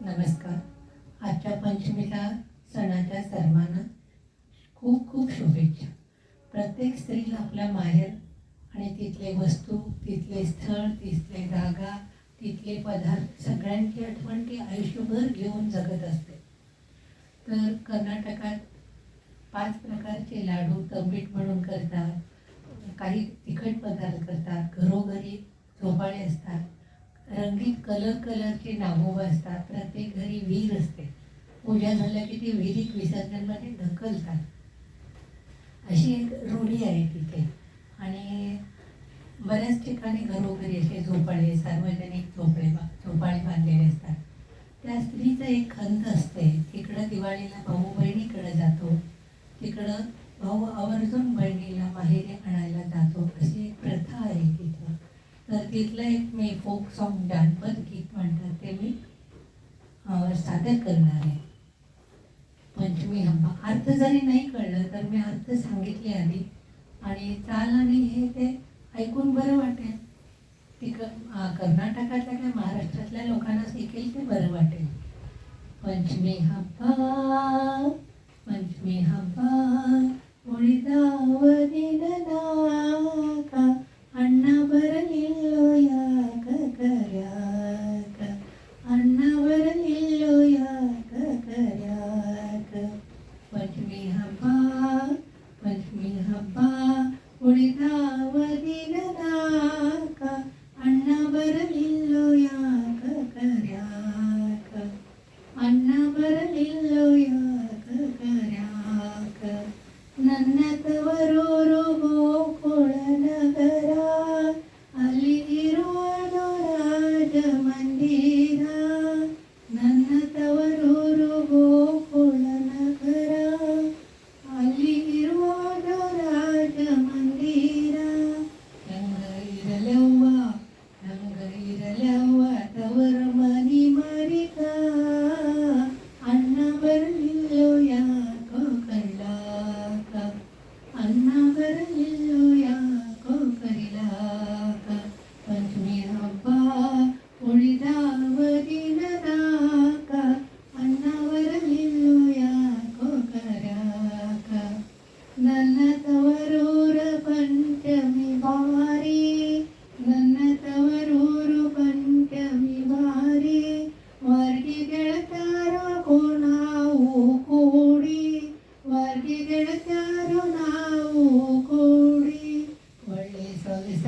नमस्कार. आजच्या पंचमीला सणाच्या सर्वांना खूप खूप शुभेच्छा. प्रत्येक स्त्रीला आपल्या माहेर आणि तिथले वस्तू तिथले स्थळ तिथले जागा तिथले पदार्थ सगळ्यांची आठवण ती आयुष्यभर घेऊन जगत असते. तर कर्नाटकात पाच प्रकारचे लाडू तंबीट म्हणून करतात काही तिखट पदार्थ करतात घरोघरी झोपाळे असतात रंगीत कलर कलरची नागोबा असतात प्रत्येक घरी विहीर असते. पूजा झाल्या की ती विहिरीत विसर्जनमध्ये ढकलतात. अशी एक रूढी आहे तिथे. आणि बऱ्याच ठिकाणी घरोघरी असे झोपाळे सार्वजनिक झोपळे झोपाळे बांधलेले असतात. त्या स्त्रीचं एक खंत असते. तिकडं दिवाळीला भाऊ बहिणीकडे जातो. तिकडं भाऊ आवर्जून बहिणीला माहेरी आणायला जातो. अशी एक प्रथा आहे तिथे. तर तिथलं एक मी फोक सॉन्ग जानपद गीत म्हणतात ते मी सादर करणार आहे. पंचमी हंबा. अर्थ जरी नाही कळलं तर मी अर्थ सांगितले आधी. आणि चाल आणि हे ते ऐकून बरं वाटेल. तिक कर्नाटकातल्या काय महाराष्ट्रातल्या लोकांना शिकेल ते बरं वाटेल. पंचमी हंबा पंचमी हंबा. மறந்தில்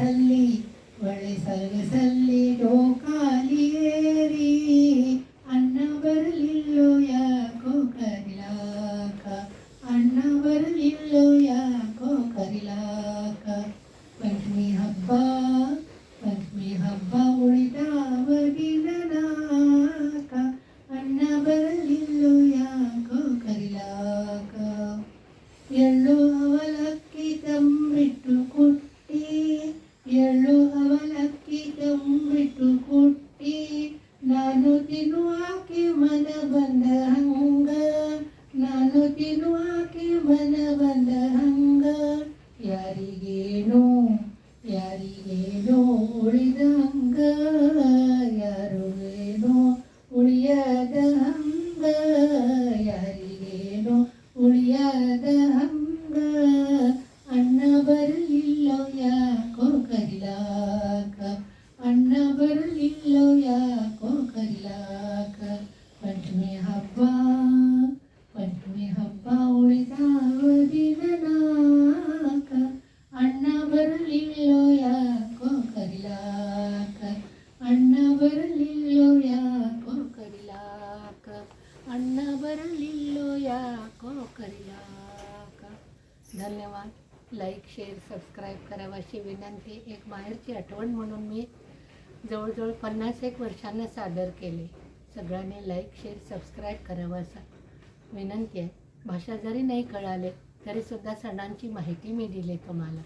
ಸೊಗಸಲ್ಲಿ ಒಳ್ಳೆ ಸೊಗಸಲ್ಲಿ ಸಲ್ಲಿ ಏರಿ. ಅಣ್ಣ ಬರಲಿಲ್ಲೋ ಯಾಕೋ ಕರಿಲಾಕ? ಅಣ್ಣ ಬರಲಿಲ್ಲೋ ಯಾಕೋ ಕರಿಲಾಕ? ಪಂಚಮಿ ಹಬ್ಬ ಪಂಚಮಿ ಹಬ್ಬ ಉಳಿದವ ನಾಕ ಅಣ್ಣ ಬರಲಿಲ್ಲೋ ಯಾಕೋ ಕರಿಲಾಕ? ಎಳ್ಳು ಅವಲಕ್ಕಿ ತಂಬಿಟ್ಟು ಕುಟ್ಟಿ ನಾನು ತಿನ್ನುವಾಕೆ ಮನ ಬಂದ ಹಂಗ ನಾನು ತಿನ್ನುವಾಕೆ ಮನ ಬಂದ ಹಂಗ ಯಾರಿಗೇನೋ ಯಾರಿಗೇನೋ ಉಳಿದಂಗ ಯಾರು ಏನೋ ಉಳಿಯದ ಹಂಗ ಯಾರಿಗೇನೋ ಉಳಿಯದ ಹಂಗ ಅಣ್ಣ ಬರಲಿಲ್ಲೋ ಯಾಕೋ ಕರಿಲಾಕ ಅಣ್ಣ ಬರಲಿಲ್ಲೋ ಯಾಕೋ ಕರಿಲಾಕ ಪಂಚಮಿ ಹಬ್ಬ ಪಂಚಮಿ ಹಬ್ಬ ಉಳಿದಾವ ದಿನನಾಕ ಅಣ್ಣ ಬರಲಿಲ್ಲೋ ಯಾಕೋ ಕರಿಲಾಕ ಅಣ್ಣ ಬರಲಿಲ್ಲೋ ಯಾಕೋ ಕರಿಲಾಕ ಅಣ್ಣ ಬರಲಿಲ್ಲೋ ಯಾಕो करिलाक धन्यवाद लाईक शेअर सबस्क्राईब करावं अशी विनंती एक माहेरची आठवण म्हणून मी जवळजवळ पन्नास एक वर्षांना सादर केले. सगळ्यांनी लाईक शेअर सबस्क्राईब करावं असा विनंती आहे. भाषा जरी नाही कळाले तरीसुद्धा सणांची माहिती मी दिली तुम्हाला.